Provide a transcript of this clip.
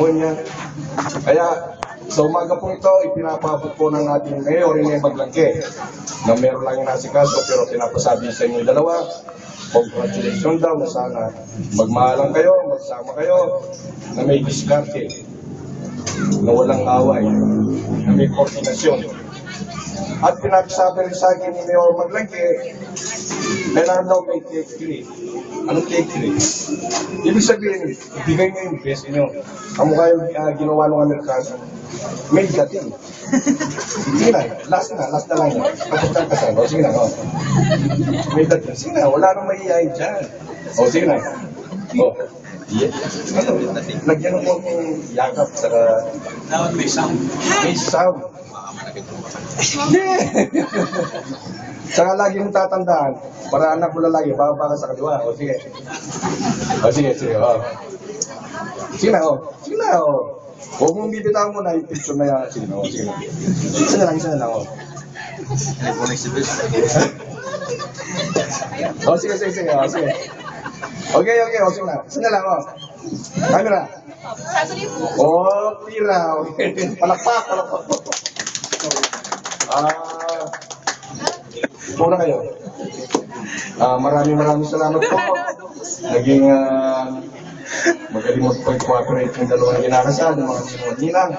niya. Kaya sa umaga po ito, ipinapabot po ng ating mayor, Rene Maglangke, na meron lang yung nasikaso pero pinapasabi sa inyo dalawa, congratulations daw na sana magmahalan kayo, magsama kayo, na may diskarte, na walang away, na may koordinasyon. At pinagsabi rin sa akin ni Mayor Maglangke, kailangan daw may take three. Anong take three? Ibig sabihin, ibigay nyo yung best nyo. Ang mukha yung ah, ginawa ng Amerikano. May dating. Sige na, last na, last na lang yan. Tapos ng kasal. O sige na, o. May dating. Sige na, wala nang maiyayin dyan. O sige na. O. Yeah. Ano, lagyan mo ng yakap sa Dapat may sound. may sound. Hindi! Saka lagi mong tatandaan, para anak mo lalaki, bababa ka sa kaliwa. O sige. O sige, sige. O. Sige na, o. Sige na, o. Huwag mong bibitawan mo na yung picture na yan. Sige na, o. Sige na. Isa na lang, isa na lang, o. O, sige, sige, sige. O, sige. Okay, okay, o. Sige na. Isa na lang, o. Camera. O, tira. Okay. Palakpak, palakpak. Muna kayo. Ah, maraming maraming salamat po. Naging ah, magaling mag-cooperate yung dalawang ginakasal, yung mga sinuninang.